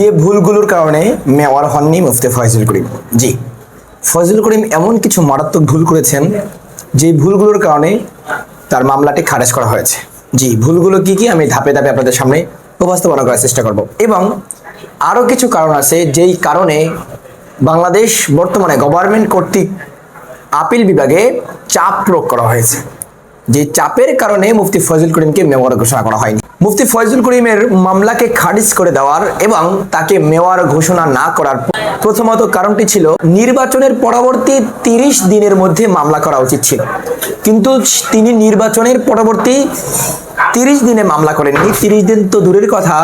যে ভুলগুলোর কারণে মেওয়ার হননি মুফতি ফয়জুল করিম। জি। ফয়জুল করিম এমন কিছু মারাত্মক ভুল করেছেন যে ভুলগুলোর কারণে তার মামলাটি খারেজ করা হয়েছে। জি, ভুলগুলো কি কি আমি ধাপে ধাপে আপনাদের সামনে উপস্থাপনা করার চেষ্টা করব। এবং আরও কিছু কারণ আছে যেই কারণে বাংলাদেশ বর্তমানে গভর্নমেন্ট কর্তৃক আপিল বিভাগে চাপ প্রয়োগ করা হয়েছে। যে চাপের কারণে মুফতি ফয়জুল করিমকে মেওয়ার ঘোষণা করা হয়নি। মুফতি ফয়জুল করিমের মামলাকে খারিজ করে দেওয়ার এবং তাকে মেওয়ার ঘোষণা না করার প্রথমত কারণটি ছিল নির্বাচনের পরবর্তী তিরিশ দিনের মধ্যে মামলা করা উচিত ছিল। কিন্তু তিনি নির্বাচনের পরবর্তী তিরিশ দিনে মামলা করেননি। তিরিশ দিন তো দূরের কথা,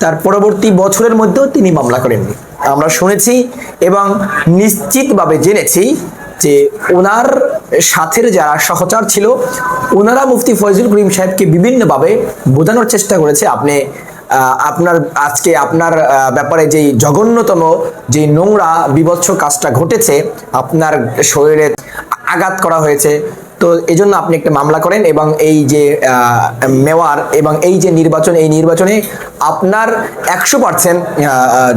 তার পরবর্তী বছরের মধ্যেও তিনি মামলা করেননি। আমরা শুনেছি এবং নিশ্চিতভাবে জেনেছি যে ওনার সাথের যারা সহচার ছিল, ওনারা মুফতি ফয়জুল করিম সাহেবকে বিভিন্নভাবে বোঝানোর চেষ্টা করেছে। আপনি আপনার আজকে আপনার ব্যাপারে যেই জঘন্যতম যে নোংরা বিভৎস কাজটা ঘটেছে, আপনার শরীরে আঘাত করা হয়েছে তো এই জন্য আপনি একটা মামলা করেন এবং এই যে মেওয়ার এবং এই যে নির্বাচন, এই নির্বাচনে আপনার একশো পার্সেন্ট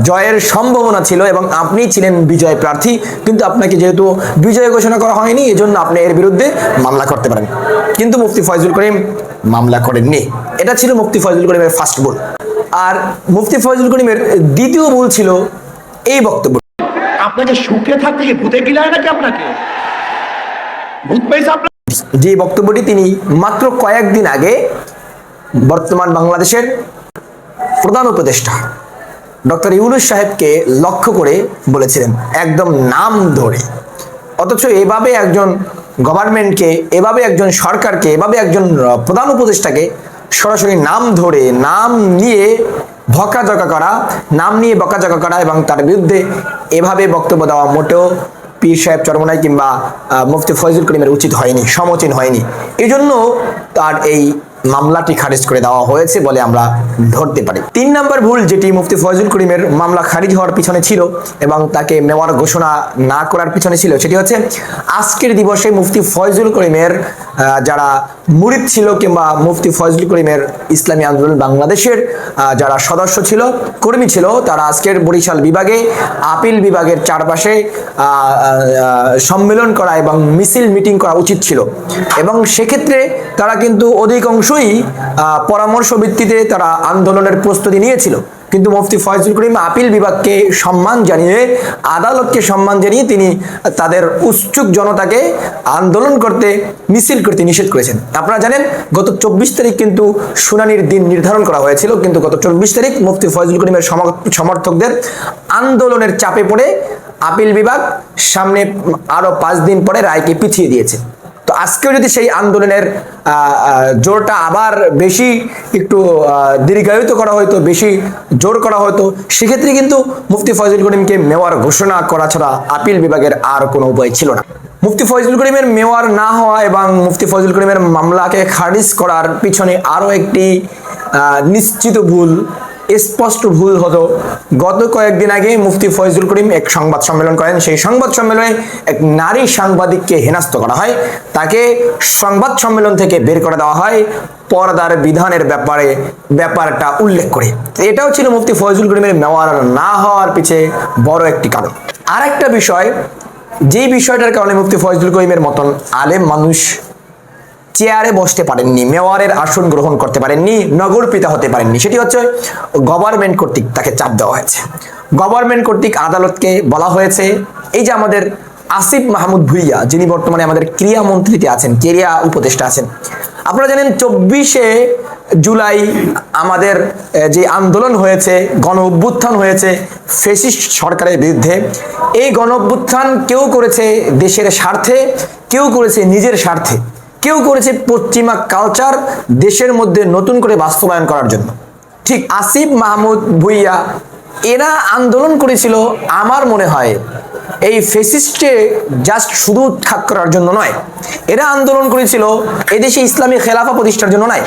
জয়ের সম্ভাবনা ছিল এবং আপনি ছিলেন বিজয় প্রার্থী, কিন্তু আপনাকে যেহেতু বিজয় ঘোষণা করা হয়নি এই জন্য আপনি এর বিরুদ্ধে মামলা করতে পারেন। কিন্তু মুফতি ফয়জুল করিম মামলা করেননি। এটা ছিল মুফতি ফয়জুল করিমের ফার্স্ট ভুল। আর মুফতি ফয়জুল করিমের দ্বিতীয় ভুল ছিল এই বক্তব্য। আপনাকে সুখে থাকতে কি ভূতে গিলায় নাকি আপনাকে? ভূত পেয়েছে আপনার যে বক্তব্যটি তিনি মাত্র কয়েকদিন আগে বর্তমান বাংলাদেশের প্রধান উপদেষ্টা ডক্টর ইউনুস সাহেবকে লক্ষ্য করে বলেছিলেন, একদম নাম ধরে। অথচ এভাবে একজন গভর্নমেন্টকে, এভাবে একজন সরকারকে, এভাবে একজন প্রধান উপদেষ্টাকে সরাসরি নাম ধরে, নাম নিয়ে ভকাঝকা করা, নাম নিয়ে বকাঝকা করা এবং তার বিরুদ্ধে এভাবে বক্তব্য দেওয়া মোটেও পীর সাহেব চরমনাই কিংবা মুফতি ফয়জুল করিমের উচিত হয়নি, সমচীন হয়নি। এই জন্য তার এই মামলাটি খারিজ করে দেওয়া হয়েছে বলে আমরা ধরতে পারি। তিন নম্বর ভুল যেটি মুফতি ফয়জুল করিমের মামলা খারিজ হওয়ার পিছনে ছিল এবং তাকে মেওয়ার ঘোষণা না করার পিছনে ছিল, সেটি হচ্ছে, আজকের দিবসে মুফতি ফয়জুল করিমের যারা মুরিদ ছিল কিংবা মুফতি ফয়জুল করিমের ইসলামী আন্দোলন বাংলাদেশের যারা সদস্য ছিল, কর্মী ছিল, তারা আজকের বরিশাল বিভাগে, আপিল বিভাগের চারপাশে সম্মেলন করা এবং মিছিল মিটিং করা উচিত ছিল। এবং সেক্ষেত্রে তারা কিন্তু অধিকাংশই পরামর্শ ভিত্তিতে তারা আন্দোলনের প্রস্তুতি নিয়েছিল। কিন্তু মুফতি ফয়জুল করিম আপিল বিভাগকে সম্মান জানিয়ে, আদালতকে সম্মান জানিয়ে তিনি তাদের উৎসুক জনতাকে আন্দোলন করতে, মিছিল করতে নিষেধ করেছেন। আপনারা জানেন, গত চব্বিশ তারিখ কিন্তু শুনানির দিন নির্ধারণ করা হয়েছিল, কিন্তু গত চব্বিশ তারিখ মুফতি ফয়জুল করিমের সম- সমর্থকদের আন্দোলনের চাপে পড়ে আপিল বিভাগ সামনে আরও পাঁচ দিন পরে রায়কে পিছিয়ে দিয়েছে। তো আজকেও যদি সেই আন্দোলনের জোরটা আবার বেশি একটু দীর্ঘায়িত করা হতো বেশি জোর করা হতো সেক্ষেত্রে কিন্তু মুফতি ফয়জুল করিমকে মেওয়ার ঘোষণা করা ছাড়া আপিল বিভাগের আর কোনো উপায় ছিল না। মুফতি ফয়জুল করিমের মেওয়ার না হওয়া এবং মুফতি ফয়জুল করিমের মামলাকে খারিজ করার পিছনে আরও একটি নিশ্চিত ভুল স্পষ্ট ভুল হতো। গত কয়েকদিন আগে মুফতি ফয়জুল করিম এক সংবাদ সম্মেলন করেন। সেই সংবাদ সম্মেলনে এক নারী সাংবাদিককে হেনাস্ত করা হয়। তাকে সংবাদ সম্মেলন থেকে বের করে দেওয়া হয় পর্দার বিধানের ব্যাপারে, ব্যাপারটা উল্লেখ করে। এটাও ছিল মুফতি ফয়জুল করিমের মেওয়ার না হওয়ার পিছে বড় একটি কারণ। আর একটা বিষয় যেই বিষয়টার কারণে মুফতি ফয়জুল করিমের মতন আলেম মানুষ চেয়ারে বসতে পারেননি মেওয়ারের আসন গ্রহণ করতে পারেননি, নগর পিতা হতে পারেননি। সেটি হচ্ছে গভর্নমেন্ট কর্তৃক তাকে চাপ দেওয়া হয়েছে। গভর্নমেন্ট কর্তৃক আদালতকে বলা হয়েছে, এই যে আমাদের আসিফ মাহমুদ ভুইয়া, যিনি বর্তমানে আমাদের ক্রিয়া মন্ত্রীতে আছেন ক্রিয়া উপদেষ্টা আছেন। আপনারা জানেন, চব্বিশে জুলাই আমাদের যে আন্দোলন হয়েছে, গণ অভ্যুত্থান হয়েছে, ফেসিস্ট সরকারের বিরুদ্ধে, এই গণ অভ্যুত্থান কেউ করেছে দেশের স্বার্থে, কেউ করেছে নিজের স্বার্থে। কেউ করেছে পশ্চিমা কালচার দেশের মধ্যে নতুন করে বাস্তবায়ন করার জন্য। ঠিক আসিফ মাহমুদ ভুইয়া, এরা আন্দোলন করেছিল আমার মনে হয় এই ফেসিস্টে জাস্ট শুধু ঠাক করার জন্য নয়। এরা আন্দোলন করেছিল এদেশে ইসলামী খেলাফা প্রতিষ্ঠার জন্য নয়।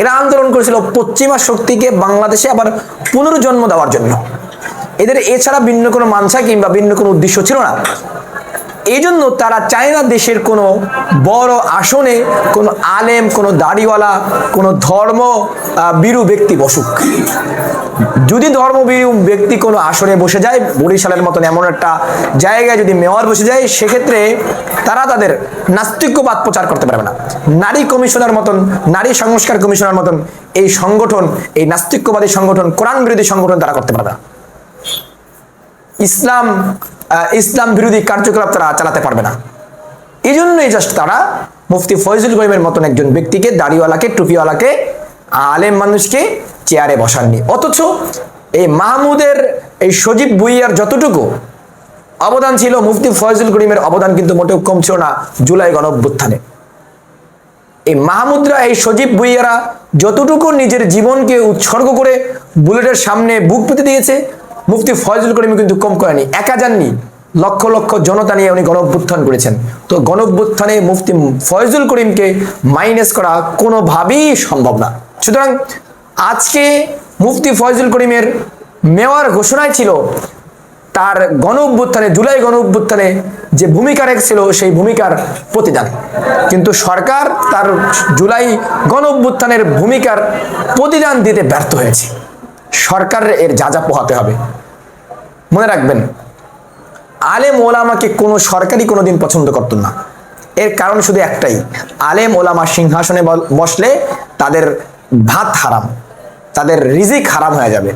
এরা আন্দোলন করেছিল পশ্চিমা শক্তিকে বাংলাদেশে আবার পুনর্জন্ম দেওয়ার জন্য। এদের এছাড়া ভিন্ন কোনো মানসা কিংবা ভিন্ন কোনো উদ্দেশ্য ছিল না। এই জন্য তারা চায় না দেশের কোনো বড় আসনে কোনো আলেম, কোনো দাড়িওয়ালা, কোনো ধর্ম বিরু ব্যক্তি বসুক। যদি ধর্মবীরু ব্যক্তি কোনো আসনে বসে যায়, বরিশালের মতন এমন একটা জায়গায় যদি মেয়র বসে যায়, সেক্ষেত্রে তারা তাদের নাস্তিক্যবাদ প্রচার করতে পারবে না। নারী কমিশনার মতন, নারী সংস্কার কমিশনার মতন এই সংগঠন, এই নাস্তিক্যবাদী সংগঠন, কোরআন বিরোধী সংগঠন তারা করতে পারবে না। ইসলাম ইসলাম বিরোধী কার্যকলাপ তারা চালাতে পারবে না। এই জন্যই জাস্ট তারা মুফতি ফয়জুল করিমের মতন একজন ব্যক্তিকে, দাড়িওয়ালাকে, টুপিওয়ালাকে, আলেম মানুষকে চেয়ারে বসাননি। অথচ এই মাহমুদের এই সজীব বুইয়ার যতটুকু অবদান ছিল, মুফতি ফয়জুল করিমের অবদান কিন্তু মোটেও কম ছিল না জুলাই গণ অভ্যুত্থানে এই মাহমুদরা, এই সজীব বুইয়ারা যতটুকু নিজের জীবনকে উৎসর্গ করে বুলেটের সামনে বুক পেতে দিয়েছে মুফতি ফয়জুল করিম কিন্তু কম করেনি, একা যাননি। লক্ষ লক্ষ জনতা নিয়ে উনি গণঅভ্যুত্থান করেছেন। তো গণঅভ্যুত্থানে মুফতি ফয়জুল করিমকে মাইনাস করা কোনোভাবেই সম্ভব না। সুতরাং আজকে মুফতি ফয়জুল করিমের মেওয়ার ঘোষণায় ছিল, তার গণ অভ্যুত্থানে জুলাই গণ অভ্যুত্থানে যে ভূমিকা রেখেছিল, সেই ভূমিকার প্রতিদান। কিন্তু সরকার তার জুলাই গণ অভ্যুত্থানের ভূমিকার প্রতিদান দিতে ব্যর্থ হয়েছে। সরকারের এর যা যা পোহাতে হবে। মনে রাখবেন, আলেম ওলামাকে কোনো সরকারই কোনো দিন পছন্দ করত না। এর কারণ শুধু একটাই, আলেম ওলামা সিংহাসনে বসলে তাদের ভাত হারাম, তাদের রিজিক হারাম হয়ে যাবে।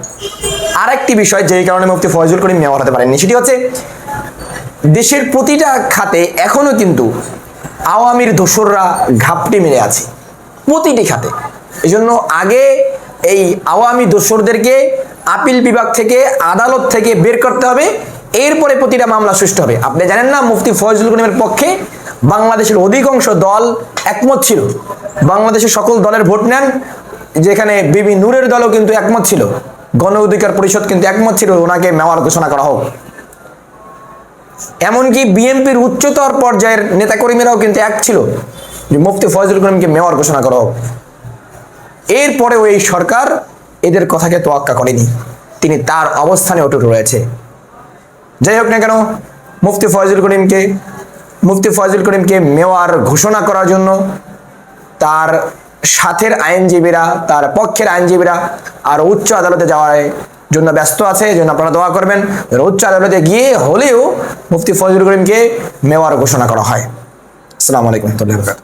আরেকটি বিষয় যেই কারণে মুফতি ফয়জুল করিম মেয়র হতে পারেননি, সেটি হচ্ছে দেশের প্রতিটা খাতে এখনও কিন্তু আওয়ামীর দোসররা ঘাপটি মেরে আছে, প্রতিটি খাতে। এই জন্য আগে এই আওয়ামী দোসরদেরকে আপিল বিভাগ থেকে, আদালত থেকে বের করতে হবে। এরপরে প্রতিটা মামলা সুষ্ঠু হবে। আপনি জানেন না, মুফতি ফয়জুল করিমের পক্ষে বাংলাদেশের অধিকাংশ দল একমত ছিল। বাংলাদেশের সকল দলের ভোট নেন, যেখানে বিবি নূরের দলও কিন্তু একমত ছিল। গণ অধিকার পরিষদ কিন্তু একমত ছিল, ওনাকে মেওয়ার ঘোষণা করা হোক। এমনকি বিএনপির উচ্চতর পর্যায়ের নেতাকর্মীরাও কিন্তু এক ছিল, যে মুফতি ফয়জুল করিমকে মেওয়ার ঘোষণা করা হোক। এরপরেও এই সরকার এদের কথাকে তোয়াক্কা করেনি। তিনি তার অবস্থানে অটুট রয়েছে। যাই হোক না কেন, মুফতি ফয়জুল করিমকে, মুফতি ফয়জুল করিমকে মেওয়ার ঘোষণা করার জন্য তার সাথের আইনজীবীরা, তার পক্ষের আইনজীবীরা আর উচ্চ আদালতে যাওয়ার জন্য ব্যস্ত আছে, এই জন্য আপনারা দোয়া করবেন। উচ্চ আদালতে গিয়ে হলেও মুফতি ফজল করিমকে মেওয়ার ঘোষণা করা হয়। আসসালামু আলাইকুম রহমতুল্লাহ